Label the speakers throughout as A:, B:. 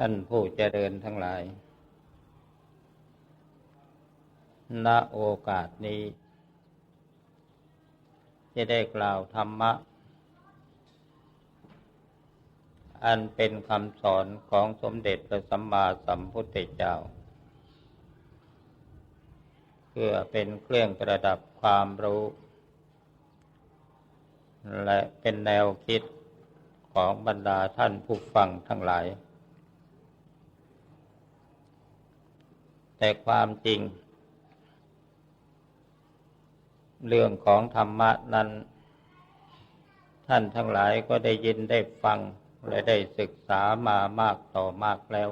A: ท่านผู้เจริญทั้งหลาย ณ โอกาสนี้ จะได้กล่าวธรรมะ อันเป็นคำสอนของสมเด็จพระสัมมาสัมพุทธเจ้า เพื่อเป็นเครื่องประดับความรู้ และเป็นแนวคิดของบรรดาท่านผู้ฟังทั้งหลาย แต่ความจริง เรื่องของธรรมะนั้น ท่านทั้งหลายก็ได้ยินได้ฟัง และได้ศึกษามามากต่อมากแล้ว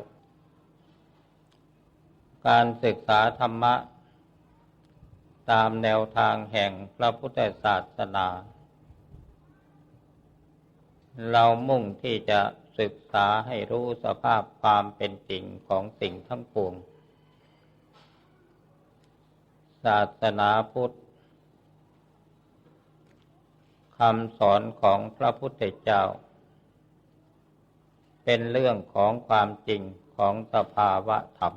A: การศึกษาธรรมะ ตามแนวทางแห่งพระพุทธศาสนา เรามุ่งที่จะศึกษาให้รู้สภาพความเป็นจริงของสิ่งทั้งปวง ศาสนาพุทธคำสอนของพระพุทธเจ้า เป็นเรื่องของความจริงของสภาวะธรรม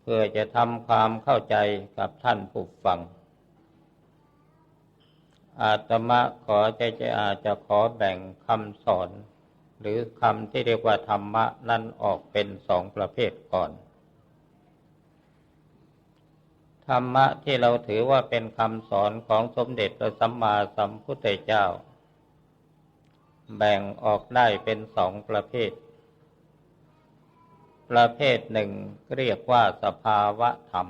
A: เพื่อจะทำความเข้าใจกับท่านผู้ฟัง อาตมาขอใจจะอาจจะขอแบ่งคำสอน หรือคำที่เรียกว่าธรรมะนั้นออกเป็นสองประเภทก่อน ธรรมะที่เราถือว่าเป็นคำสอนของสมเด็จพระสัมมาสัมพุทธเจ้า แบ่งออกได้เป็นสองประเภท ประเภทหนึ่งเรียกว่าสภาวะธรรม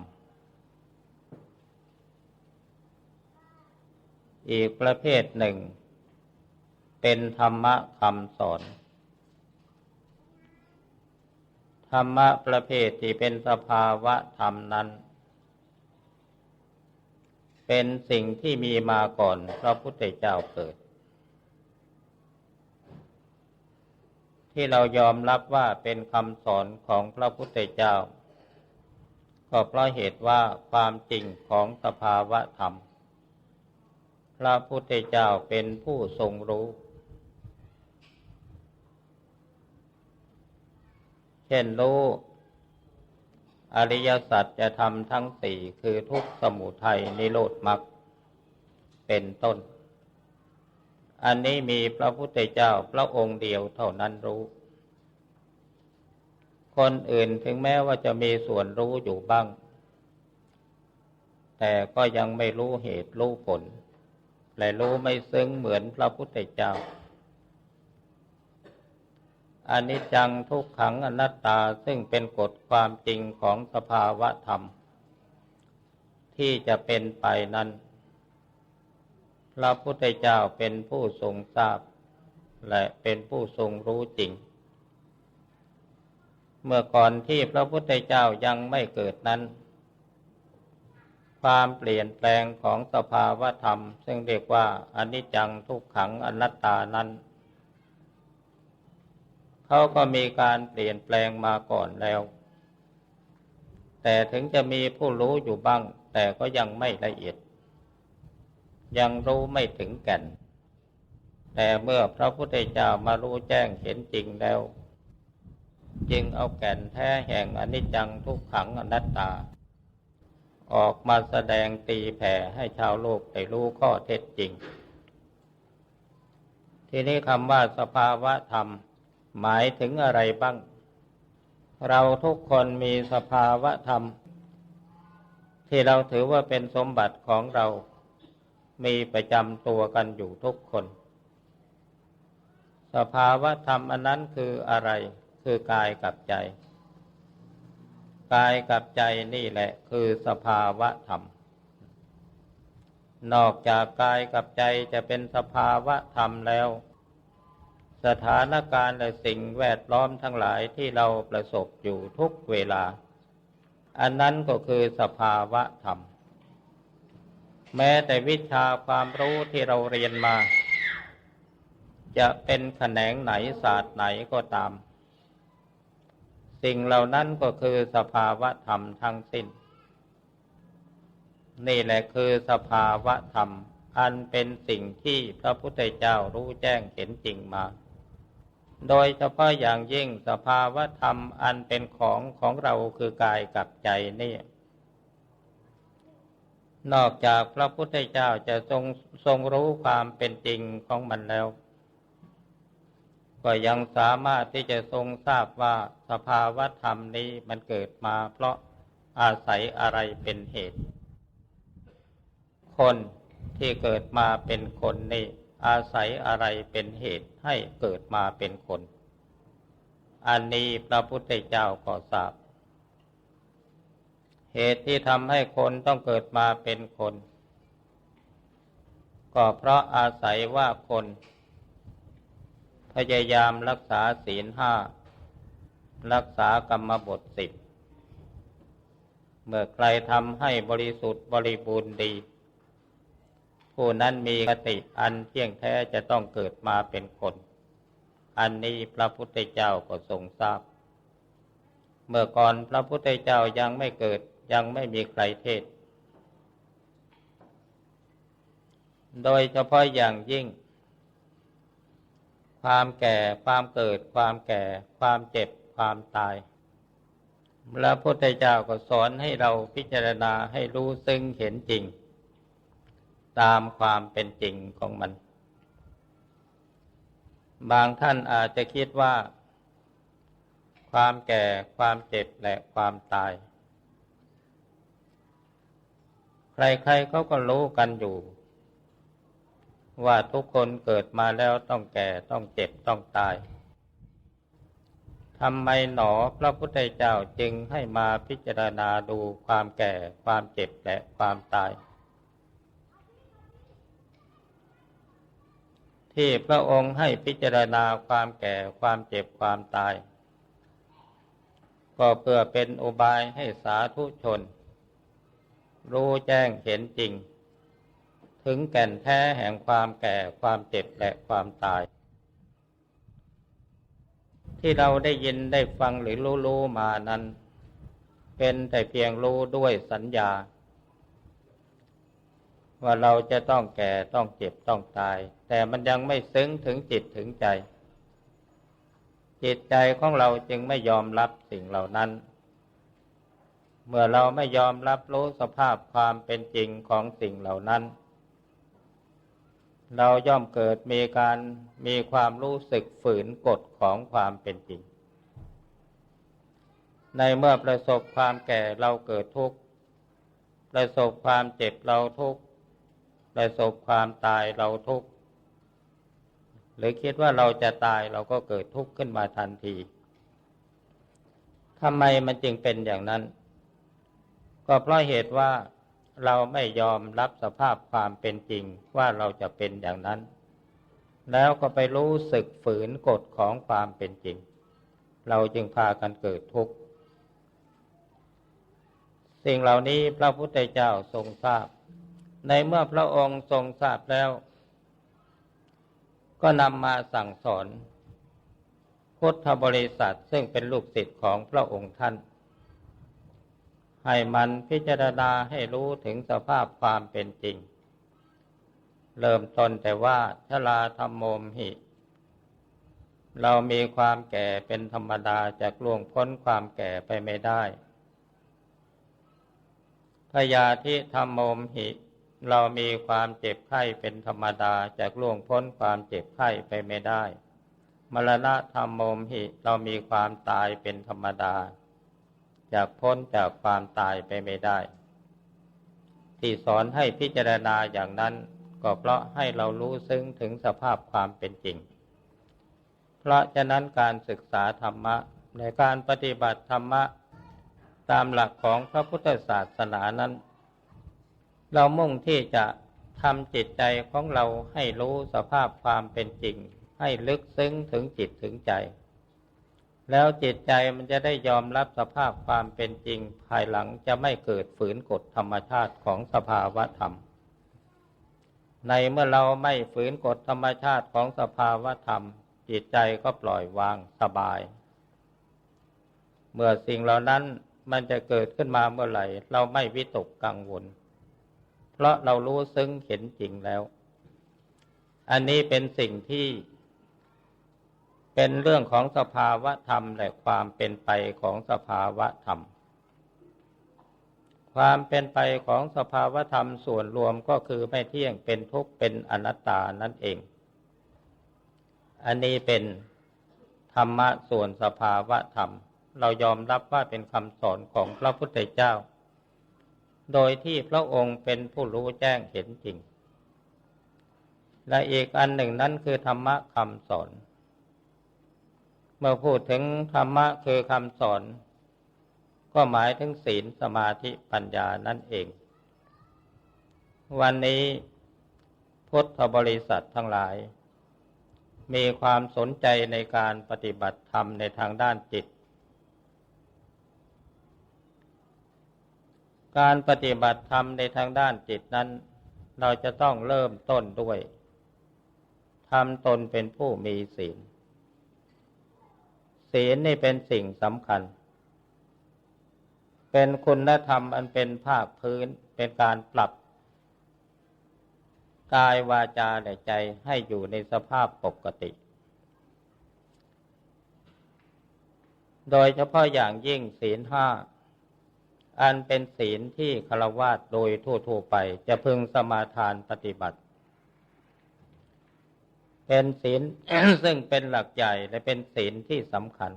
A: อีกประเภทหนึ่ง เป็นธรรมะคำสอน ธรรมะประเภทที่เป็นสภาวะธรรมนั้น เป็นสิ่งที่มีมาก่อนพระพุทธเจ้าเกิด ที่เรายอมรับว่าเป็นคำสอนของพระพุทธเจ้า ก็เพราะเหตุว่าความจริงของสภาวะธรรม พระพุทธเจ้าเป็นผู้ทรงรู้ เช่นรู้ อริยสัจจะทำทั้งสี่คือทุกสมุทัยนิโรธมรรคเป็นต้น อันนี้มีพระพุทธเจ้าพระองค์เดียวเท่านั้นรู้ คนอื่นถึงแม้ว่าจะมีส่วนรู้อยู่บ้าง แต่ก็ยังไม่รู้เหตุรู้ผล และรู้ไม่ซึ้งเหมือนพระพุทธเจ้า อนิจจังทุกขังอนัตตาซึ่งเป็นกฎความจริงของสภาวะธรรม ที่จะเป็นไปนั้น พระพุทธเจ้าเป็นผู้ทรงทราบ และเป็นผู้ทรงรู้จริง เมื่อก่อนที่พระพุทธเจ้ายังไม่เกิดนั้น ความเปลี่ยนแปลงของสภาวะธรรม ซึ่งเรียกว่าอนิจจังทุกขังอนัตตานั้น เขาก็มีการเปลี่ยนแปลงมาก่อนแล้ว แต่ถึงจะมีผู้รู้อยู่บ้าง แต่ก็ยังไม่ละเอียด ยังรู้ไม่ถึงแก่น แต่เมื่อพระพุทธเจ้ามารู้แจ้งเห็นจริงแล้ว จึงเอาแก่นแท้แห่งอนิจจังทุกขังอนัตตา ออกมาแสดงตีแผ่ให้ชาวโลกได้รู้ข้อเท็จจริง ทีนี้คำว่าสภาวะธรรม หมายถึงอะไรบ้าง เราทุกคนมีสภาวะธรรม ที่เราถือว่าเป็นสมบัติของเรา มีประจำตัวกันอยู่ทุกคน สภาวะธรรมอันนั้นคืออะไร คือกายกับใจ กายกับใจนี่แหละคือสภาวะธรรม นอกจากกายกับใจจะเป็นสภาวะธรรมแล้ว สถานการณ์และสิ่งแวดล้อมทั้งหลายที่เราประสบอยู่ทุกเวลา อันนั้นก็คือสภาวะธรรม แม้แต่วิชาความรู้ที่เราเรียนมา จะเป็นแขนงไหนศาสตร์ไหนก็ตาม สิ่งเหล่านั้นก็คือสภาวะธรรมทั้งสิ้น นี่แหละคือสภาวะธรรมอันเป็นสิ่งที่พระพุทธเจ้ารู้แจ้งเห็นจริงมา โดยเฉพาะอย่างยิ่งสภาวะธรรมอันเป็นของของเราคือกายกับใจนี่ นอกจากพระพุทธเจ้าจะทรงทรงรู้ความเป็นจริงของมันแล้ว ก็ยังสามารถที่จะทรงทราบว่าสภาวะธรรมนี้มันเกิดมาเพราะอาศัยอะไรเป็นเหตุ คนที่เกิดมาเป็นคนนี่ อาศัยอะไรเป็นเหตุให้เกิดมาเป็นคน อันนี้พระพุทธเจ้าก็ทราบ เหตุที่ทำให้คนต้องเกิดมาเป็นคน ก็เพราะอาศัยว่าคน พยายามรักษาศีลห้า รักษากรรมบทสิบ เมื่อใครทำให้บริสุทธิ์บริบูรณ์ดี ผู้นั้นมีคติอันเที่ยงแท้จะต้องเกิดมาเป็นคน อันนี้พระพุทธเจ้าก็ทรงทราบ เมื่อก่อนพระพุทธเจ้ายังไม่เกิดยังไม่มีใครเทศ โดยเฉพาะอย่างยิ่ง ความแก่ ความเกิด ความแก่ ความเจ็บ ความตาย พระพุทธเจ้าก็สอนให้เราพิจารณาให้รู้ซึ่งเห็นจริง ตามความเป็นจริงของมัน บางท่านอาจจะคิดว่า ความแก่ความเจ็บและความตาย ใครๆเขาก็รู้กันอยู่ ว่าทุกคนเกิดมาแล้วต้องแก่ต้องเจ็บต้องตายทำไมหนอพระพุทธเจ้าจึงให้มาพิจารณาดูความแก่ความเจ็บและความตาย ที่พระองค์ให้พิจารณาความแก่ความเจ็บความตาย ก็เพื่อเป็นอุบายให้สาธุชน รู้แจ้งเห็นจริง ถึงแก่นแท้แห่งความแก่ความเจ็บและความตาย ที่เราได้ยินได้ฟังหรือรู้ๆมานั้น เป็นแต่เพียงรู้ด้วยสัญญา ว่าเราจะต้องแก่ต้องเจ็บต้องตาย แต่มันยังไม่ซึ้งถึงจิตถึงใจ จิตใจของเราจึงไม่ยอมรับสิ่งเหล่านั้น เมื่อเราไม่ยอมรับรู้สภาพความเป็นจริงของสิ่งเหล่านั้น เราย่อมเกิดมีการมีความรู้สึกฝืนกฎของความเป็นจริง ในเมื่อประสบความแก่เราเกิดทุกข์ประสบความเจ็บเราทุกข์ ประสบความตายเราทุกข์หรือคิดว่าเราจะตายเราก็เกิดทุกข์ขึ้นมาทันทีทำไมมันจึงเป็นอย่างนั้น ก็เพราะเหตุว่าเราไม่ยอมรับสภาพความเป็นจริงว่าเราจะเป็นอย่างนั้น แล้วก็ไปรู้สึกฝืนกฎของความเป็นจริง เราจึงพากันเกิดทุกข์ สิ่งเหล่านี้พระพุทธเจ้าทรงทราบ ในเมื่อพระองค์ทรงทราบแล้ว ก็นำมาสั่งสอน พุทธบริษัทซึ่งเป็นลูกศิษย์ของพระองค์ท่าน ให้มันพิจารณาให้รู้ถึงสภาพความเป็นจริง เริ่มต้นแต่ว่าชลาธรรมโมหิ เรามีความแก่เป็นธรรมดาจะล่วงพ้นความแก่ไปไม่ได้พยาธิธรรมโมหิ เรามีความเจ็บไข้เป็นธรรมดาจากล่วงพ้นความเจ็บไข้ไปไม่ได้ มรณะธรรมโมมหิ เรามีความตายเป็นธรรมดาจากพ้นจากความตายไปไม่ได้ ที่สอนให้พิจารณาอย่างนั้น ก็เพราะให้เรารู้ซึ้งถึงสภาพความเป็นจริง เพราะฉะนั้นการศึกษาธรรมะในการปฏิบัติธรรมะ ตามหลักของพระพุทธศาสนานั้น เรามุ่งที่จะทำจิตใจของเราให้รู้สภาพความเป็นจริง ให้ลึกซึ้งถึงจิตถึงใจ แล้วจิตใจมันจะได้ยอมรับสภาพความเป็นจริง ภายหลังจะไม่เกิดฝืนกฎธรรมชาติของสภาวะธรรม ในเมื่อเราไม่ฝืนกฎธรรมชาติของสภาวะธรรม จิตใจก็ปล่อยวางสบาย เมื่อสิ่งเหล่านั้นมันจะเกิดขึ้นมาเมื่อไหร่ เราไม่วิตกกังวล เพราะเรารู้ซึ้งเห็นจริงแล้ว อันนี้เป็นสิ่งที่เเป็นเรื่องของสภาวะธรรมและความเป็นไปของสภาวะธรรม ความเป็นไปของสภาวะธรรมส่วนรวมก็คือไม่เที่ยงเป็นทุกข์เป็นอนัตตานั่นเอง อันนี้เป็นธรรมะส่วนสภาวะธรรม เรายอมรับว่าเป็นคำสอนของพระพุทธเจ้า โดยที่พระองค์เป็นผู้รู้แจ้งเห็นจริง และอีกอันหนึ่งนั้นคือธรรมะคำสอน เมื่อพูดถึงธรรมะคือคำสอน ก็หมายถึงศีลสมาธิปัญญานั่นเอง วันนี้พุทธบริษัททั้งหลาย มีความสนใจในการปฏิบัติธรรมในทางด้านจิต การปฏิบัติธรรมในทางด้านจิตนั้น เราจะต้องเริ่มต้นด้วยทำตนเป็นผู้มีศีล ศีลนี่เป็นสิ่งสำคัญ เป็นคุณธรรมอันเป็นภาคพื้นเป็นการปรับ กายวาจาและใจให้อยู่ในสภาพปกติ โดยเฉพาะอย่างยิ่งศีลห้า อันเป็นศีลที่คารวาสโดยทั่วๆไป จะพึงสมาทานปฏิบัติ เป็นศีลซึ่งเป็นหลักใหญ่และเป็นศีลที่สำคัญ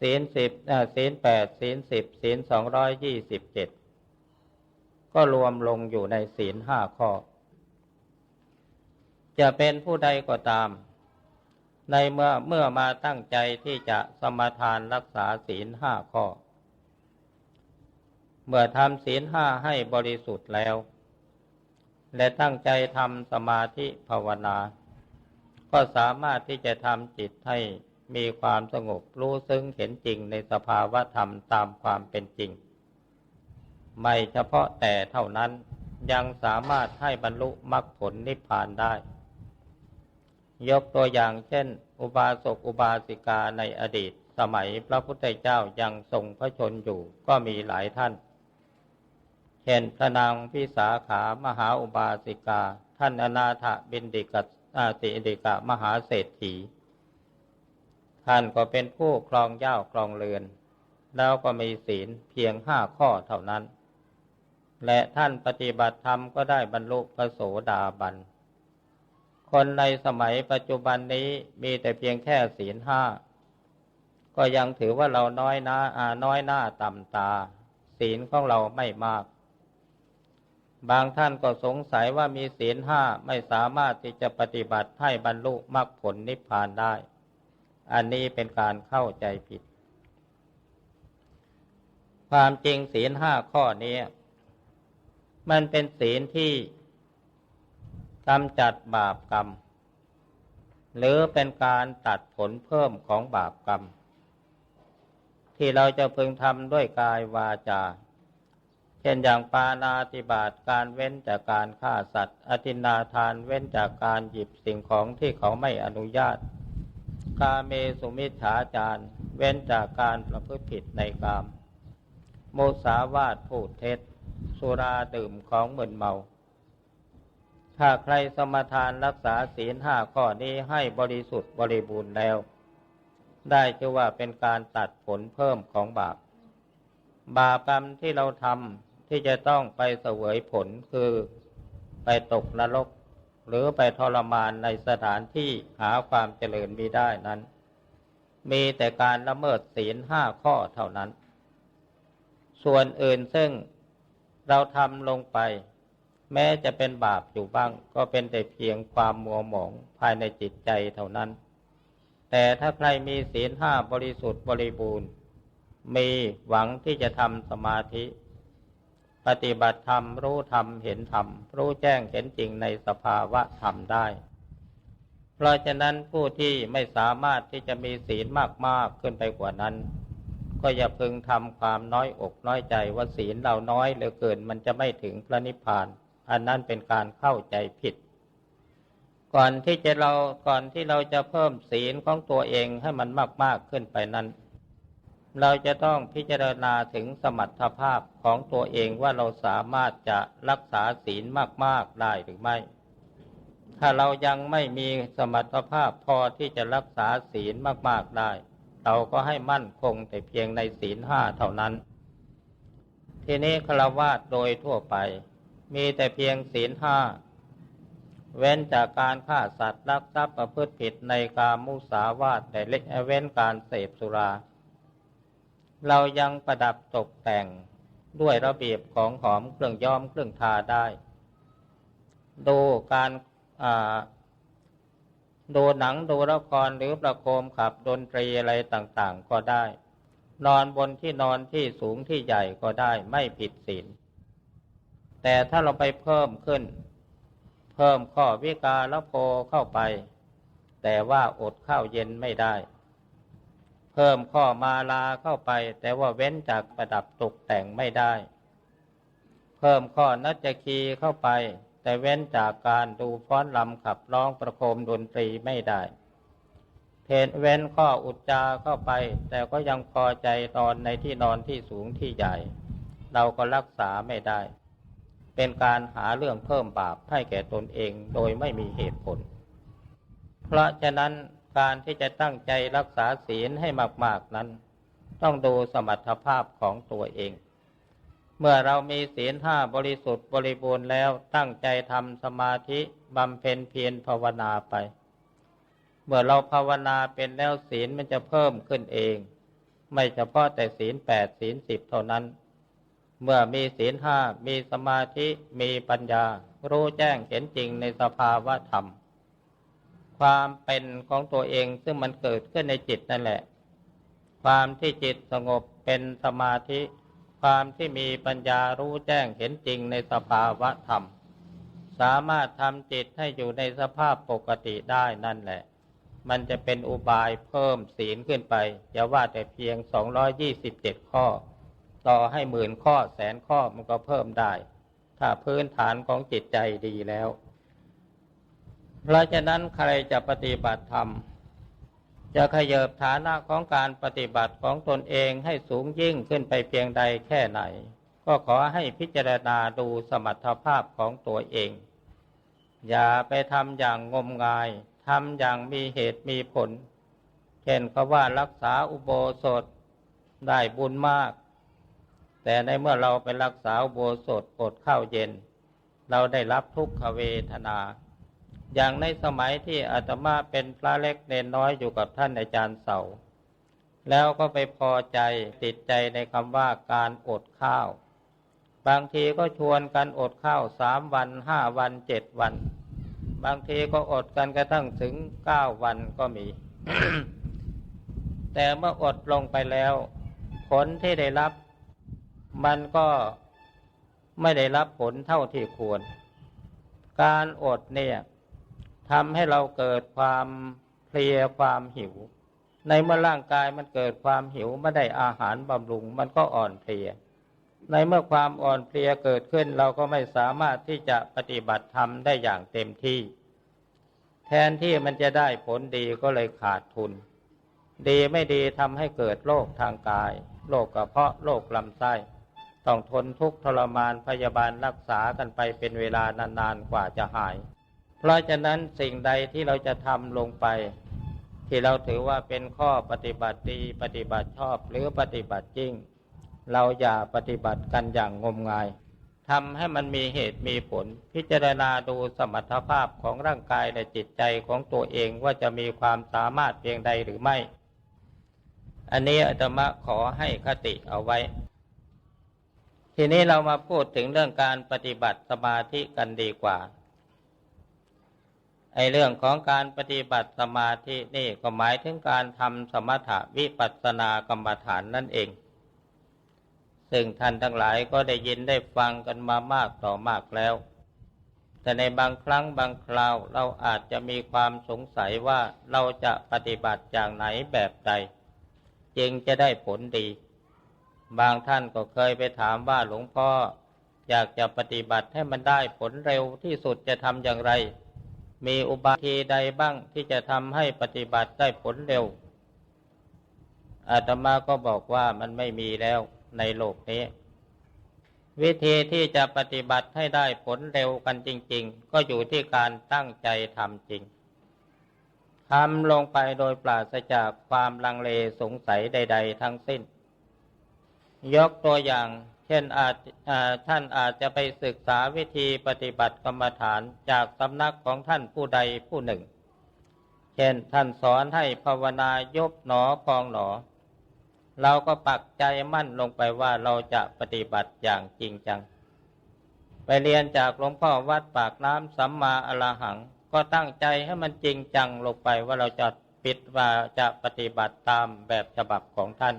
A: ศีลสิบศีลแปดศีลสิบศีลสองร้อยยี่สิบเจ็ดก็รวมลงอยู่ในศีลห้าข้อ จะเป็นผู้ใดก็ตาม ในเมื่อเมื่อมาตั้งใจที่จะสมาทานรักษาศีลห้าข้อ เมื่อทำศีลห้าให้บริสุทธิ์แล้ว และตั้งใจทำสมาธิภาวนา ก็สามารถที่จะทำจิตให้มีความสงบรู้ซึ้งเห็นจริงในสภาวะธรรมตามความเป็นจริง ไม่เฉพาะแต่เท่านั้นยังสามารถให้บรรลุมรรคผลนิพพานได้ ยกตัวอย่างเช่น อุบาสกอุบาสิกาในอดีต สมัยพระพุทธเจ้ายังทรงพระชนอยู่ก็มีหลายท่าน เช่นพระนางพิสาขามหาอุบาสิกา ท่านอนาถบินดิกาติเดกะมหาเศรษฐี ท่านก็เป็นผู้ครองเย้าครองเรือน แล้วก็มีศีลเพียงห้าข้อเท่านั้น และท่านปฏิบัติธรรมก็ได้บรรลุพระโสดาบัน คนในสมัยปัจจุบันนี้มีแต่เพียงแค่ศีลห้าก็ยังถือว่าเราน้อยหน้าอาน้อยหน้าต่ำตา ศีลของเราไม่มาก บางท่านก็สงสัยว่ามีศีลห้าไม่สามารถที่จะปฏิบัติให้บรรลุมรรคผลนิพพานได้ อันนี้เป็นการเข้าใจผิด ความจริงศีลห้าข้อนี้ มันเป็นศีลที่กำจัดบาปกรรม หรือเป็นการตัดผลเพิ่มของบาปกรรม ที่เราจะพึงทำด้วยกายวาจา ช่นอย่างปานาติบาตการเว้นจากการฆ่าสัตว์ อธินาทานเว้นจากการหยิบสิ่งของที่เขาไม่อนุญาต กาเมสุมิชฌาจารเว้นจากการประพฤติผิดในกาม โมสาวาทพูดเท็จ สุราดื่มของมึนเมา ถ้าใครสมทานรักษาศีลห้าข้อนี้ให้บริสุทธิ์บริบูรณ์แล้ว ได้ชื่อว่าเป็นการตัดผลเพิ่มของบาป บาปกรรมที่เราทำ ที่จะต้องไปเสวยผลคือไปตกนรก หรือไปทรมานในสถานที่หาความเจริญมีได้นั้น มีแต่การละเมิดศีลห้าข้อเท่านั้น ส่วนอื่นซึ่งเราทำลงไป แม้จะเป็นบาปอยู่บ้าง ก็เป็นแต่เพียงความมัวหมองภายในจิตใจเท่านั้น แต่ถ้าใครมีศีลห้าบริสุทธิ์บริบูรณ์ มีหวังที่จะทำสมาธิ ปฏิบัติธรรมรู้ธรรมเห็นธรรม รู้แจ้งเห็นจริงในสภาวะธรรมได้ เพราะฉะนั้นผู้ที่ไม่สามารถที่จะมีศีลมากๆขึ้นไปกว่านั้น ก็อย่าพึงทำความน้อยอกน้อยใจว่าศีลเราน้อยเหลือเกินมันจะไม่ถึงพระนิพพาน อันนั้นเป็นการเข้าใจผิด ก่อนที่จะเราก่อนที่เราจะเพิ่มศีลของตัวเองให้มันมากๆขึ้นไปนั้น เราจะต้องพิจารณาถึงสมรรถภาพของตัวเองว่าเราสามารถจะรักษาศีลมาก ๆ ได้หรือไม่ ถ้าเรายังไม่มีสมรรถภาพพอที่จะรักษาศีลมาก ๆ ได้ เราก็ให้มั่นคงแต่เพียงในศีลห้าเท่านั้น ทีนี้ฆราวาสโดยทั่วไป มีแต่เพียงศีลห้าเว้นจากการฆ่าสัตว์ลักทรัพย์ประพฤติผิดในการมุสาวาทแต่เล็กเว้นการเสพสุรา เรายังประดับตกแต่งด้วยระเบียบของหอมเครื่องย้อมเครื่องทาได้ ดูการดูหนังดูละครหรือประโคมขับดนตรีอะไรต่างๆ ก็ได้ นอนบนที่นอนที่สูงที่ใหญ่ก็ได้ไม่ผิดศีลแต่ถ้าเราไปเพิ่มขึ้น เพิ่มข้อวิกาละโพเข้าไป แต่ว่าอดข้าวเย็นไม่ได้ เพิ่มข้อมาลาเข้าไป แต่ว่าเว้นจากประดับตกแต่งไม่ได้ เพิ่มข้อนัจคีเข้าไป แต่เว้นจากการดูฟ้อนลำขับร้องประโคมดนตรีไม่ได้เพนเว้นข้ออุจจาเข้าไป แต่ก็ยังพอใจนอนในที่นอนที่สูงที่ใหญ่ เราก็รักษาไม่ได้ เป็นการหาเรื่องเพิ่มบาปให้แก่ตนเองโดยไม่มีเหตุผล เพราะฉะนั้น การที่จะตั้งใจรักษาศีลให้มาก ๆนั้น ต้องดูสมรรถภาพของตัวเอง เมื่อเรามีศีลห้าบริสุทธิ์บริบูรณ์แล้วตั้งใจทำสมาธิบำเพ็ญเพียรภาวนาไป เมื่อเราภาวนาเป็นแล้วศีลมันจะเพิ่มขึ้นเอง ไม่เฉพาะแต่ศีลแปดศีลสิบเท่านั้น เมื่อมีศีลห้ามีสมาธิมีปัญญา รู้แจ้งเห็นจริงในสภาวะธรรม ความเป็นของตัวเองซึ่งมันเกิดขึ้นในจิตนั่นแหละ ความที่จิตสงบเป็นสมาธิ ความที่มีปัญญารู้แจ้งเห็นจริงในสภาวะธรรม สามารถทำจิตให้อยู่ในสภาพปกติได้นั่นแหละ มันจะเป็นอุบายเพิ่มศีลขึ้นไปอย่าว่าแต่เพียง 227 ข้อ ต่อให้หมื่นข้อแสนข้อมันก็เพิ่มได้ ถ้าพื้นฐานของจิตใจดีแล้ว เพราะฉะนั้นใครจะปฏิบัติธรรม จะขยบฐานะของการปฏิบัติของตนเองให้สูงยิ่งขึ้นไปเพียงใดแค่ไหน ก็ขอให้พิจารณาดูสมรรถภาพของตัวเอง อย่าไปทำอย่างงมงายทำอย่างมีเหตุมีผล เช่นเขาว่ารักษาอุโบสถได้บุญมาก แต่ในเมื่อเราไปรักษาอุโบสถอดข้าวเย็น เราได้รับทุกขเวทนา อย่างในสมัยที่อาตมาเป็นพระเล็กเนนน้อยอยู่กับท่านอาจารย์เสา แล้วก็ไปพอใจติดใจในคำว่าการอดข้าว บางทีก็ชวนกันอดข้าวสามวันห้าวันเจ็ดวัน บางทีก็อดกันกระทั่งถึงเก้าวันก็มี แต่เมื่ออดลงไปแล้ว ผลที่ได้รับ มันก็ไม่ได้รับผลเท่าที่ควร การอดเนี่ย ทำให้เราเกิดความเพลียความหิว ในเมื่อร่างกายมันเกิดความหิวไม่ได้อาหารบำรุง มันก็อ่อนเพลีย ในเมื่อความอ่อนเพลียเกิดขึ้นเราก็ไม่สามารถที่จะปฏิบัติธรรมได้อย่างเต็มที่ แทนที่มันจะได้ผลดีก็เลยขาดทุน ดีไม่ดีทำให้เกิดโรคทางกายโรคกระเพาะโรคลำไส้ต้องทนทุกข์ทรมานพยาบาลรักษากันไปเป็นเวลานานๆกว่าจะหาย เพราะฉะนั้นสิ่งใดที่เราจะทำลงไป ที่เราถือว่าเป็นข้อปฏิบัติดีปฏิบัติชอบหรือปฏิบัติจริง เราอย่าปฏิบัติกันอย่างงมงายทำให้มันมีเหตุมีผล พิจารณาดูสมรรถภาพของร่างกายและจิตใจของตัวเองว่าจะมีความสามารถเพียงใดหรือไม่ อันนี้อาตมาขอให้คติเอาไว้ ทีนี้เรามาพูดถึงเรื่องการปฏิบัติสมาธิกันดีกว่า ไอเรื่องของการปฏิบัติสมาธินี่ก็หมายถึงการทำสมถะวิปัสสนากรรมฐานนั่นเอง ซึ่งท่านทั้งหลายก็ได้ยินได้ฟังกันมามากต่อมากแล้ว แต่ในบางครั้งบางคราวเราอาจจะมีความสงสัยว่าเราจะปฏิบัติอย่างไหนแบบใด จึงจะได้ผลดี บางท่านก็เคยไปถามว่าหลวงพ่ออยากจะปฏิบัติให้มันได้ผลเร็วที่สุดจะทำอย่างไร มีอุบายทีใดบ้างที่จะทำให้ปฏิบัติได้ผลเร็ว อาตมาก็บอกว่ามันไม่มีแล้วในโลกนี้ วิธีที่จะปฏิบัติให้ได้ผลเร็วกันจริง ๆ ก็อยู่ที่การตั้งใจทำจริงทำลงไปโดยปราศจากความลังเลสงสัยใด ๆ ทั้งสิ้น ยกตัวอย่าง เช่นอาจท่านอาจจะไปศึกษาวิธีปฏิบัติกรรมฐานจากสำนักของท่านผู้ใดผู้หนึ่ง เช่นท่านสอนให้ภาวนายบหนอพองหนอ เราก็ปักใจมั่นลงไปว่าเราจะปฏิบัติอย่างจริงจัง ไปเรียนจากหลวงพ่อวัดปากน้ำสัมมาอรหัง ก็ตั้งใจให้มันจริงจังลงไปว่าเราจะปิดว่าจะปฏิบัติตามแบบฉบับของท่าน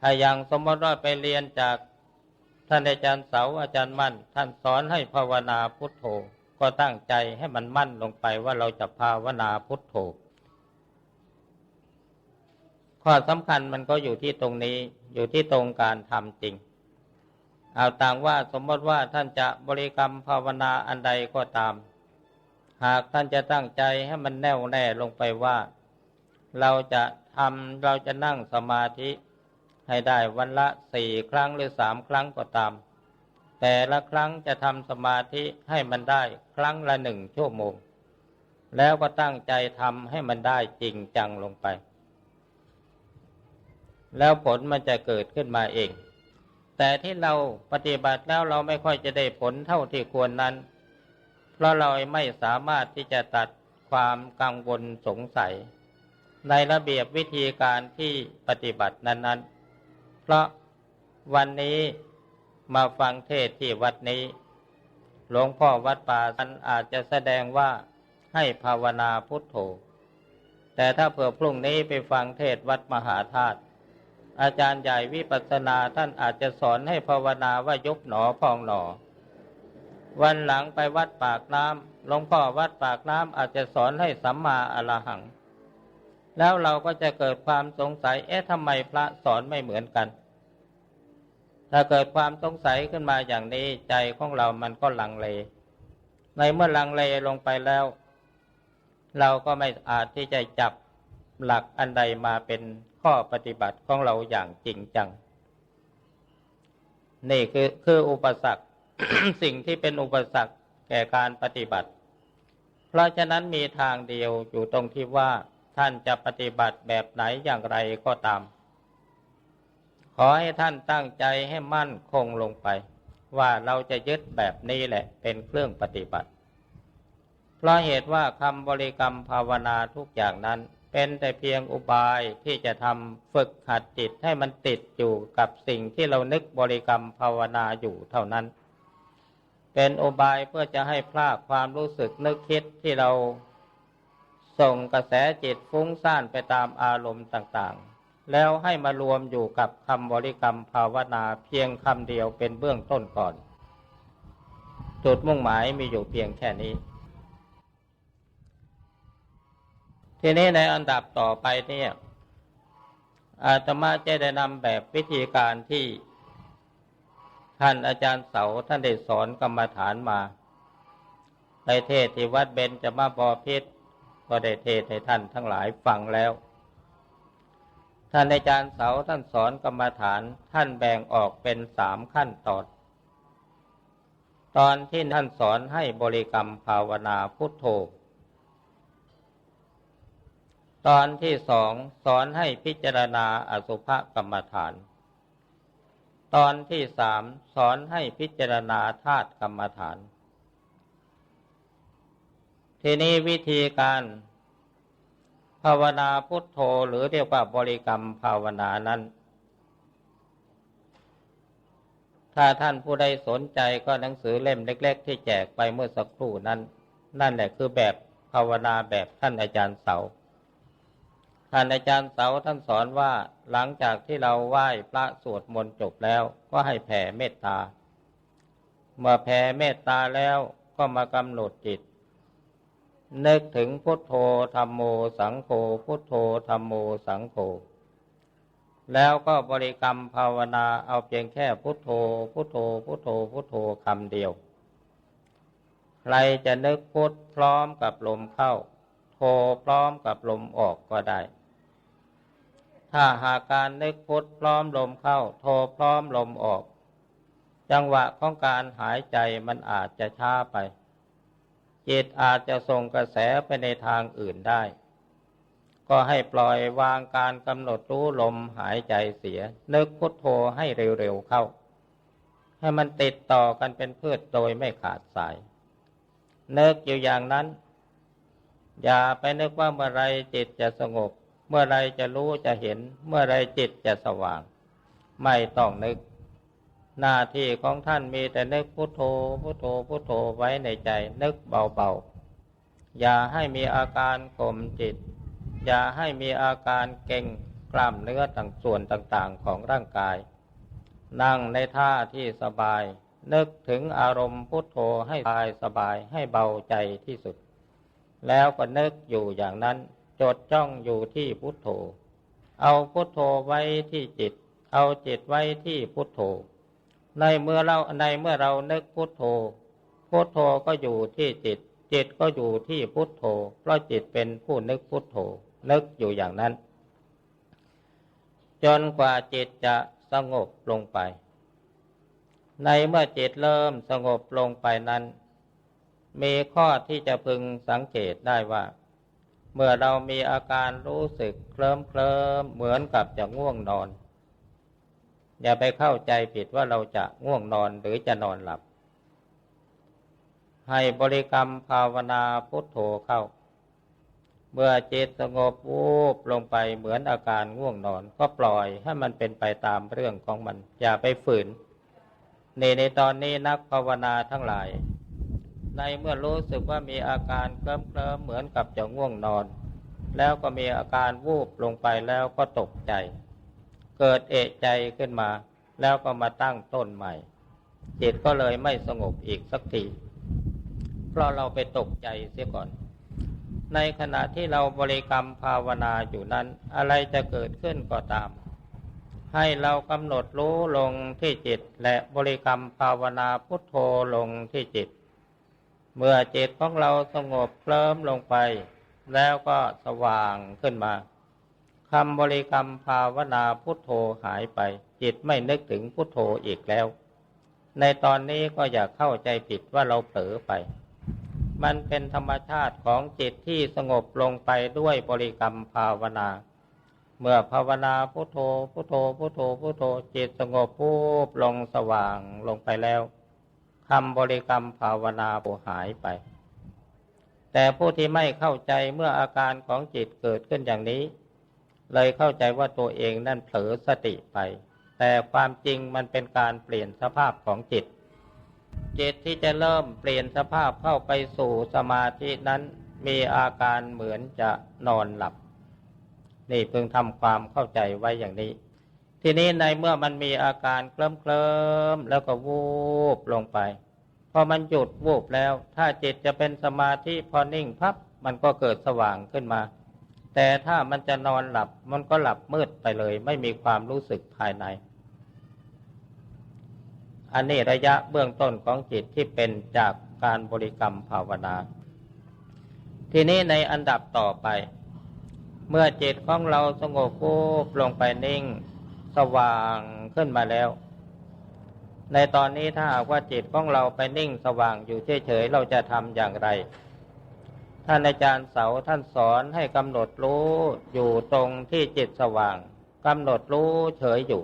A: ถ้าอย่างสมมติว่าไปเรียนจากท่านอาจารย์เสาอาจารย์มั่น ท่านสอนให้ภาวนาพุทโธ ก็ตั้งใจให้มันมั่นลงไปว่าเราจะภาวนาพุทโธ ข้อสำคัญมันก็อยู่ที่ตรงนี้อยู่ที่ตรงการทำจริง เอาต่างว่าสมมติว่าท่านจะบริกรรมภาวนาอันใดก็ตาม หากท่านจะตั้งใจให้มันแน่วแน่ลงไปว่า เราจะทำเราจะนั่งสมาธิ ให้ได้วันละสี่ครั้งหรือสามครั้งก็ตาม แต่ละครั้งจะทำสมาธิให้มันได้ครั้งละหนึ่งชั่วโมง แล้วก็ตั้งใจทำให้มันได้จริงจังลงไป แล้วผลมันจะเกิดขึ้นมาเอง แต่ที่เราปฏิบัติแล้วเราไม่ค่อยจะได้ผลเท่าที่ควรนั้น เพราะเราไม่สามารถที่จะตัดความกังวลสงสัย ในระเบียบวิธีการที่ปฏิบัตินั้น ๆ ราะวันนี้มาฟังเทศที่วัดนี้ หลวงพ่อวัดป่าท่านอาจจะแสดงว่าให้ภาวนาพุทโธ แต่ถ้าเผื่อพรุ่งนี้ไปฟังเทศวัดมหาธาตุอาจารย์ใหญ่วิปัสสนาท่านอาจจะสอนให้ภาวนาว่ายกหนอพองหนอ วันหลังไปวัดปากน้ำหลวงพ่อวัดปากน้ำอาจจะสอนให้สัมมาอรหัง แล้วเราก็จะเกิดความสงสัย เอ๊ะทำไมพระสอนไม่เหมือนกัน ถ้าเกิดความสงสัยขึ้นมาอย่างนี้ใจของเรามันก็ลังเล ในเมื่อลังเลลงไปแล้ว เราก็ไม่อาจที่จะจับหลักอันใดมาเป็นข้อปฏิบัติของเราอย่างจริงจัง นี่คือคืออุปสรรคสิ่งที่เป็นอุปสรรคแก่การปฏิบัติ เพราะฉะนั้นมีทางเดียวอยู่ตรงที่ว่าท่านจะปฏิบัติแบบไหนอย่างไรก็ตาม อให้ท่านตั้งใจให้มั่นคงลงไป ว่าเราจะยึดแบบนี้แหละเป็นเครื่องปฏิบัติ เพราะเหตุว่าคำบริกรรมภาวนาทุกอย่างนั้น เป็นแต่เพียงอุบายที่จะทำฝึกหัดจิตให้มันติดอยู่กับสิ่งที่เรานึกบริกรรมภาวนาอยู่เท่านั้น เป็นอุบายเพื่อจะให้พลากความรู้สึกนึกคิดที่เราส่งกระแสจิตฟุ้งซ่านไปตามอารมณ์ต่าง แล้วให้มารวมอยู่กับคำบริกรรมภาวนาเพียงคำเดียวเป็นเบื้องต้นก่อน จุดมุ่งหมายมีอยู่เพียงแค่นี้ ทีนี้ในอันดับต่อไปเนี่ยอาตมาจะได้นำแบบวิธีการที่ท่านอาจารย์เสาท่านได้สอนกรรมฐานมาในเทศที่วัดเบนจะมาบอพิษก็ได้เทศให้ท่านทั้งหลายฟังแล้ว ท่านอาจารย์เสาท่านสอนกรรมฐานท่านแบ่งออกเป็นสามขั้นตอน ตอนที่ท่านสอนให้บริกรรมภาวนาพุทโธ ตอนที่สองสอนให้พิจารณาอสุภกรรมฐาน ตอนที่สามสอนให้พิจารณาธาตุกรรมฐาน ทีนี้วิธีการ ภาวนาพุทโธหรือเรียกว่าบริกรรมภาวนานั้น ถ้าท่านผู้ใดสนใจก็หนังสือเล่มเล็ก ๆ ที่แจกไปเมื่อสักครู่นั้น นั่นแหละคือแบบภาวนาแบบท่านอาจารย์เสา ท่านอาจารย์เสาท่านสอนว่าหลังจากที่เราไหว้พระสวดมนต์จบแล้วก็ให้แผ่เมตตา เมื่อแผ่เมตตาแล้วก็มากำหนดจิต นึกถึงพุทโธธรรมโมสังโฆพุทโธธรรมโมสังโฆแล้วก็บริกรรมภาวนาเอาเพียงแค่พุทโธพุทโธพุทโธพุทโธคำเดียว ใครจะนึกพุทพร้อมกับลมเข้า โธพร้อมกับลมออกก็ได้ ถ้าหากการนึกพุทพร้อมลมเข้าโทพร้อมลมออก จังหวะของการหายใจมันอาจจะช้าไป จิตอาจจะส่งกระแสไปในทางอื่นได้ ก็ให้ปล่อยวางการกำหนดรู้ลมหายใจเสีย นึกพุทโธให้เร็วๆเข้า ให้มันติดต่อกันเป็นพืชโดยไม่ขาดสาย นึกอยู่อย่างนั้น อย่าไปนึกว่าเมื่อไรจิตจะสงบ เมื่อไรจะรู้จะเห็น เมื่อไรจิตจะสว่าง ไม่ต้องนึก หน้าที่ของท่านมีแต่นึกพุโทโธพุโทโธพุโทโธไว้ในใจ นึกเบาๆ อย่าให้มีอาการข่มจิต อย่าให้มีอาการเก่งกล้ามเนื้อต่างส่วนต่างๆของร่างกาย นั่งในท่าที่สบาย นึกถึงอารมณ์พุทโธให้สบายสบายให้เบาใจที่สุด แล้วก็นึกอยู่อย่างนั้น จดจ้องอยู่ที่พุทโธ เอาพุทโธไว้ที่จิต เอาจิตไว้ที่พุทโธ ในเมื่อเราในเมื่อเรานึกพุทโธ พุทโธก็อยู่ที่จิต จิตก็อยู่ที่พุทโธ เพราะจิตเป็นผู้นึกพุทโธ นึกอยู่อย่างนั้น จนกว่าจิตจะสงบลงไป ในเมื่อจิตเริ่มสงบลงไปนั้น มีข้อที่จะพึงสังเกตได้ว่า เมื่อเรามีอาการรู้สึกเคลิ้มเคลิมเหมือนกับจะง่วงนอน อย่าไปเข้าใจผิดว่าเราจะง่วงนอนหรือจะนอนหลับ ให้บริกรรมภาวนาพุทโธเข้า เมื่อจิตสงบวูบลงไปเหมือนอาการง่วงนอน ก็ปล่อยให้มันเป็นไปตามเรื่องของมัน อย่าไปฝืน ในในตอนนี้นักภาวนาทั้งหลาย ในเมื่อรู้สึกว่ามีอาการเคลิ้มเคลิมเหมือนกับจะง่วงนอน แล้วก็มีอาการวูบลงไปแล้วก็ตกใจ เกิดเอะใจขึ้นมา แล้วก็มาตั้งต้นใหม่ จิตก็เลยไม่สงบอีกสักที เพราะเราไปตกใจเสียก่อน ในขณะที่เราบริกรรมภาวนาอยู่นั้น อะไรจะเกิดขึ้นก็ตาม ให้เรากำหนดรู้ลงที่จิต และบริกรรมภาวนาพุทโธลงที่จิต เมื่อจิตของเราสงบเคลิ้มลงไป แล้วก็สว่างขึ้นมา คำบริกรรมภาวนาพุทโธหายไป จิตไม่นึกถึงพุทโธอีกแล้ว ในตอนนี้ก็อย่าเข้าใจผิดว่าเราเผลอไป มันเป็นธรรมชาติของจิตที่สงบลงไปด้วยบริกรรมภาวนา เมื่อภาวนาพุทโธพุทโธพุทโธพุทโธจิตสงบพูบลงสว่างลงไปแล้วคำบริกรรมภาวนาโหายไป แต่ผู้ที่ไม่เข้าใจเมื่ออาการของจิตเกิดขึ้นอย่างนี้ เลยเข้าใจว่าตัวเองนั่นเผลอสติไป แต่ความจริงมันเป็นการเปลี่ยนสภาพของจิต จิตที่จะเริ่มเปลี่ยนสภาพเข้าไปสู่สมาธินั้นมีอาการเหมือนจะนอนหลับ นี่เพิ่งทำความเข้าใจไว้อย่างนี้ ทีนี้ในเมื่อมันมีอาการเคลิ้มเคลิมแล้วก็วูบลงไป พอมันหยุดวูบแล้ว ถ้าจิตจะเป็นสมาธิพอนิ่งพับมันก็เกิดสว่างขึ้นมา แต่ถ้ามันจะนอนหลับมันก็หลับมืดไปเลย ไม่มีความรู้สึกภายใน อันนี้ระยะเบื้องต้นของจิตที่เป็นจากการบริกรรมภาวนา ทีนี้ในอันดับต่อไป เมื่อจิตของเราสงบวูบลงไปนิ่งสว่างขึ้นมาแล้ว ในตอนนี้ถ้าหากว่าจิตของเราไปนิ่งสว่างอยู่เฉยๆเราจะทำอย่างไร ท่านอาจารย์เสาท่านสอนให้กำหนดรู้อยู่ตรงที่จิตสว่างกำหนดรู้เฉยอยู่